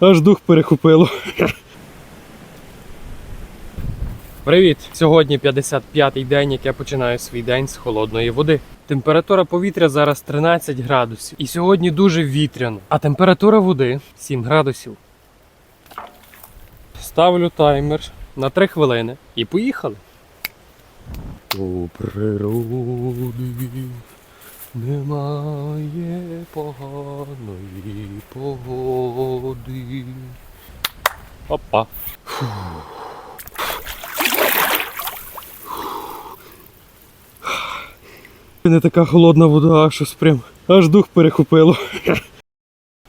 аж дух перехопило. Привіт! Сьогодні 55-й день, як я починаю свій день з холодної води. Температура повітря зараз 13 градусів. І сьогодні дуже вітряно. А температура води 7 градусів. Ставлю таймер на 3 хвилини і поїхали. У природі немає поганої погоди. Опа. Не така холодна вода, щось прям аж дух перехопило.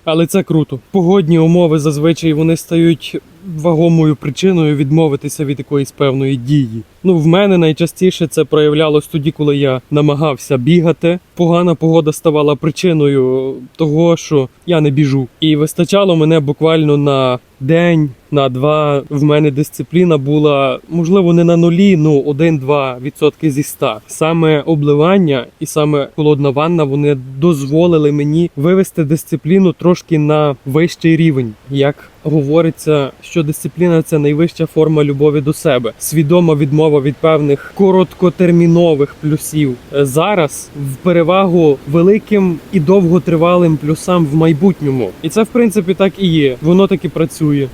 Але це круто. Погодні умови зазвичай вони стають вагомою причиною відмовитися від якоїсь певної дії. Ну, в мене найчастіше це проявлялось тоді, коли я намагався бігати. Погана погода ставала причиною того, що я не біжу. І вистачало мене буквально на день, на два. В мене дисципліна була можливо не на нулі, ну 1-2 відсотки зі 100. Саме обливання і саме холодна ванна вони дозволили мені вивести дисципліну трошки на вищий рівень. Як говориться, що дисципліна це найвища форма любові до себе, свідома відмова від певних короткотермінових плюсів зараз в перевагу великим і довготривалим плюсам в майбутньому. І це в принципі так і є. Воно так і працює.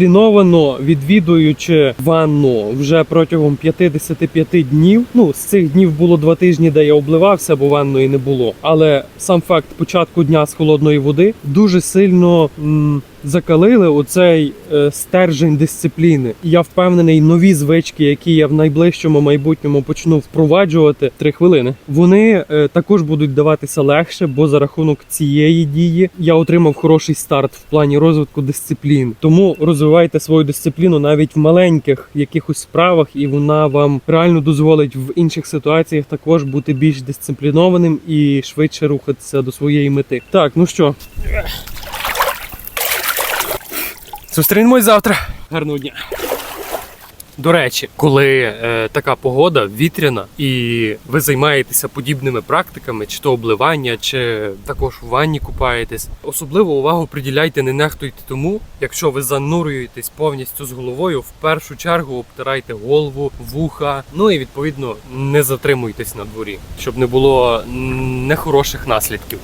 Дисципліновано відвідуючи ванну вже протягом 55 днів. Ну з цих днів було два тижні, де я обливався, бо ванної не було. Але сам факт початку дня з холодної води дуже сильно. м, Закалили оцей е, стержень дисципліни. І я впевнений, нові звички, які я в найближчому майбутньому почну впроваджувати три хвилини. Вони е, також будуть даватися легше, бо за рахунок цієї дії я отримав хороший старт в плані розвитку дисциплін. Тому розвивайте свою дисципліну навіть в маленьких якихось справах, і вона вам реально дозволить в інших ситуаціях також бути більш дисциплінованим і швидше рухатися до своєї мети. Так, ну що. Зустрінемось завтра. Гарного дня. До речі, коли е, така погода вітряна, і ви займаєтеся подібними практиками, чи то обливання, чи також у ванні купаєтесь, особливо увагу приділяйте, не нехтуйте тому, якщо ви занурюєтесь повністю з головою, в першу чергу обтирайте голову, вуха, ну і відповідно не затримуйтесь на дворі, щоб не було нехороших наслідків.